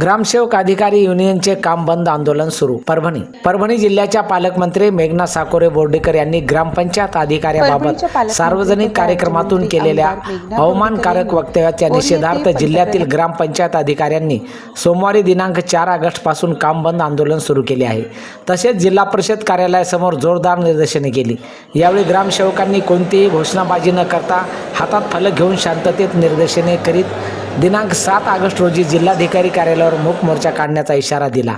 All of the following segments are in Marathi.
ग्रामसेवक अधिकारी युनियनचे काम बंद आंदोलन सुरू. परभणी. परभणी जिल्ह्याच्या पालकमंत्री मेघना साकोरे बोर्डेकर यांनी ग्रामपंचायत अधिकाऱ्याबाबत सार्वजनिक कार्यक्रमातून केलेल्या अवमानकारक वक्तव्याच्या निषेधार्थ जिल्ह्यातील ग्रामपंचायत अधिकाऱ्यांनी सोमवारी दिनांक चार ऑगस्टपासून काम बंद आंदोलन सुरू केले आहे. तसेच जिल्हा परिषद कार्यालयासमोर जोरदार निदर्शने केली. यावेळी ग्रामसेवकांनी कोणतीही घोषणाबाजी न करता हातात फलक घेऊन शांततेत निदर्शने करीत दिनांक सात ऑगस्ट रोजी जिल्हाधिकारी कार्यालयावर मूक मोर्चा काढण्याचा इशारा दिला.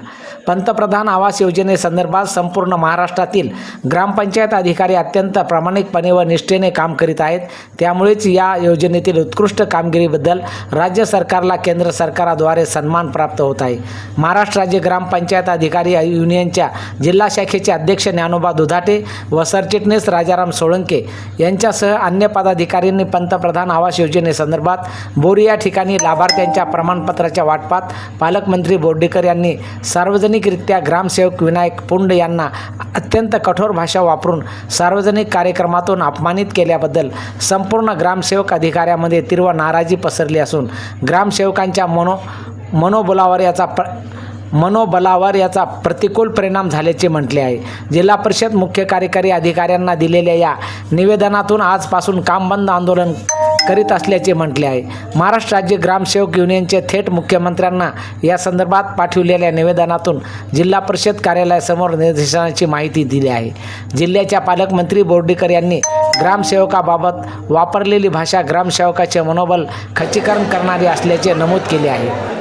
पंतप्रधान आवास योजनेसंदर्भात संपूर्ण महाराष्ट्रातील ग्रामपंचायत अधिकारी अत्यंत प्रामाणिकपणे व निष्ठेने काम करीत आहेत. त्यामुळेच या योजनेतील उत्कृष्ट कामगिरीबद्दल राज्य सरकारला केंद्र सरकाराद्वारे सन्मान प्राप्त होत आहे. महाराष्ट्र राज्य ग्रामपंचायत अधिकारी युनियनच्या जिल्हा शाखेचे अध्यक्ष ज्ञानोबा दुधाटे व सरचिटणीस राजाराम सोळंके यांच्यासह अन्य पदाधिकाऱ्यांनी पंतप्रधान आवास योजनेसंदर्भात बोरी या ठिकाणी लाभार्थ्यांच्या प्रमाणपत्राच्या वाटपात पालकमंत्री बोर्डीकर यांनी सार्वजनिकरित्या ग्रामसेवक विनायक पुंड यांना अत्यंत कठोर भाषा वापरून सार्वजनिक कार्यक्रमातून अपमानित केल्याबद्दल संपूर्ण ग्रामसेवक अधिकाऱ्यामध्ये तीव्र नाराजी पसरली असून ग्रामसेवकांच्या मनो मनोबलावर याचा प्र मनोबलावर याचा प्रतिकूल परिणाम झाल्याचे म्हटले आहे. जिल्हा परिषद मुख्य कार्यकारी अधिकाऱ्यांना दिलेल्या या निवेदनातून आजपासून काम बंद आंदोलन करीत असल्याचे म्हटले आहे. महाराष्ट्र राज्य ग्रामसेवक युनियनचे थेट मुख्यमंत्र्यांना या संदर्भात पाठविलेल्या निवेदनातून जिल्हा परिषद कार्यालयासमोर निर्देशनाची माहिती दिली आहे. जिल्ह्याच्या पालकमंत्री बोर्डीकर यांनी ग्रामसेवकाबाबत वापरलेली भाषा ग्रामसेवकाचे मनोबल खच्चीकरण करणारी असल्याचे नमूद केले आहे.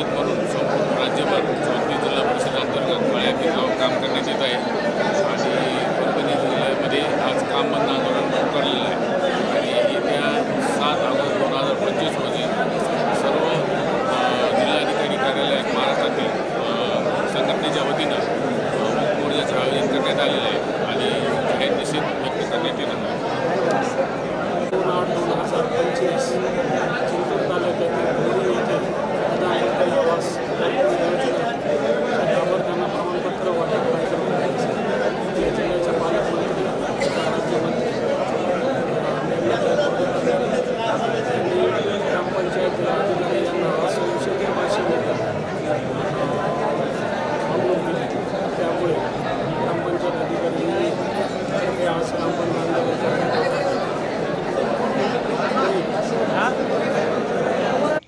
মসজিদ বলুন